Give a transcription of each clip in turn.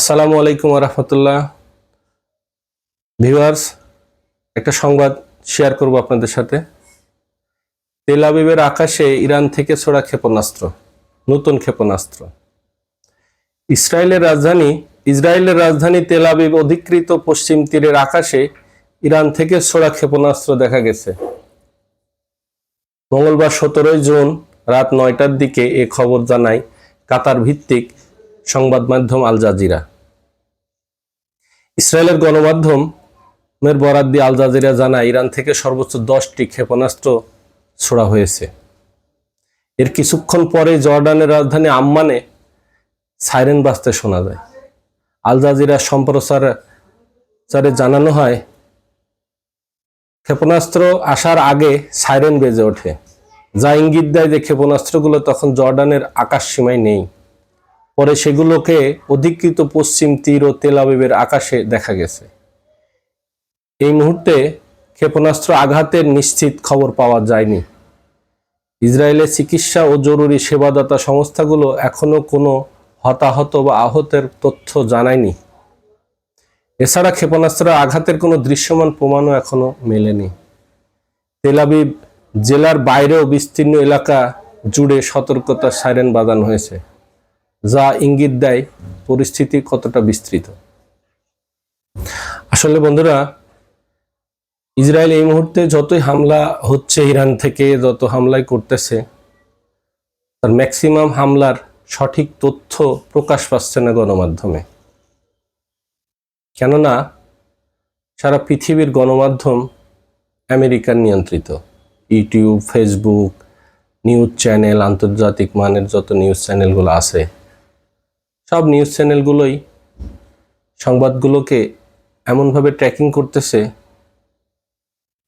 আসসালামু আলাইকুম রহমতুল্লাহ ভিউয়ার্স, একটা সংবাদ শেয়ার করব আপনাদের সাথে। তেল আবিবের আকাশে ইরান থেকে ছোড়া ক্ষেপণাস্ত্র, নতুন ক্ষেপণাস্ত্র। ইসরায়েলের রাজধানী ইসরায়েলের রাজধানী তেল আবিব অধিকৃত পশ্চিম তীরের আকাশে ইরান থেকে ছোড়া ক্ষেপণাস্ত্র দেখা গেছে। মঙ্গলবার সতেরোই জুন রাত নয়টার দিকে এ খবর জানায় কাতার ভিত্তিক সংবাদ মাধ্যম আল জাজিরা। ইসরায়েলের গণমাধ্যমের বরাদ দিয়ে আল জাজিরা জানায়, ইরান থেকে সর্বোচ্চ দশটি ক্ষেপণাস্ত্র ছোড়া হয়েছে। এর কিছুক্ষণ পরে জর্ডানের রাজধানী আম্মানে সাইরেন বাজতে শোনা যায়। আল জাজিরা সম্প্রচারে জানানো হয়, ক্ষেপণাস্ত্র আসার আগে সাইরেন বেজে ওঠে। যা ইঙ্গিত দেয় যে ক্ষেপণাস্ত্রগুলো তখন জর্ডানের আকাশ সীমায় নেই। পরে সেগুলোকে অধিকৃত পশ্চিম তীর ও তেল আবিবের আকাশে দেখা গেছে। এই মুহূর্তে ক্ষেপণাস্ত্র আঘাতের নিশ্চিত খবর পাওয়া যায়নি। ইসরায়েলের চিকিৎসা ও জরুরি সেবাদাতা সংস্থাগুলো এখনও কোনো হতাহত বা আহতের তথ্য জানায়নি। এছাড়া ক্ষেপণাস্ত্র আঘাতের কোনো দৃশ্যমান প্রমাণও এখনও মেলেনি। তেলাবিব জেলার বাইরেও বিস্তীর্ণ এলাকা জুড়ে সতর্কতার সাইরেন বাজানো হয়েছে। যা ইঙ্গিত দেয় পরিস্থিতি কতটা বিস্তৃত। আসলে বন্ধুরা, ইসরায়েল এই মুহূর্তে যতই হামলা হচ্ছে ইরান থেকে, যত হামলাই করতেছে, তার ম্যাক্সিমাম হামলার সঠিক তথ্য প্রকাশ পাচ্ছে না গণমাধ্যমে। কেননা, সারা পৃথিবীর গণমাধ্যম আমেরিকান নিয়ন্ত্রিত। ইউটিউব, ফেসবুক, নিউজ চ্যানেল, আন্তর্জাতিক মানের যত নিউজ চ্যানেলগুলো আছে সব নিউজ চ্যানেলগুলোই সংবাদগুলোকে এমনভাবে ট্র্যাকিং করতেছে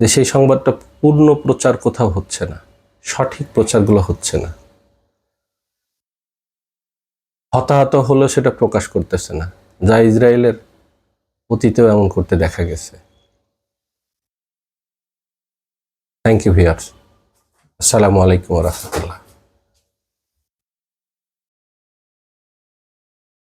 যে সেই সংবাদটা পূর্ণ প্রচার কোথাও হচ্ছে না, সঠিক প্রচারগুলো হচ্ছে না। হতাহত হলেও সেটা প্রকাশ করতেছে না, যা ইসরায়েলের অতীতেও এমন করতে দেখা গেছে। থ্যাংক ইউ ভিয়ার্স আসসালামু আলাইকুম রহমতুল্লাহ।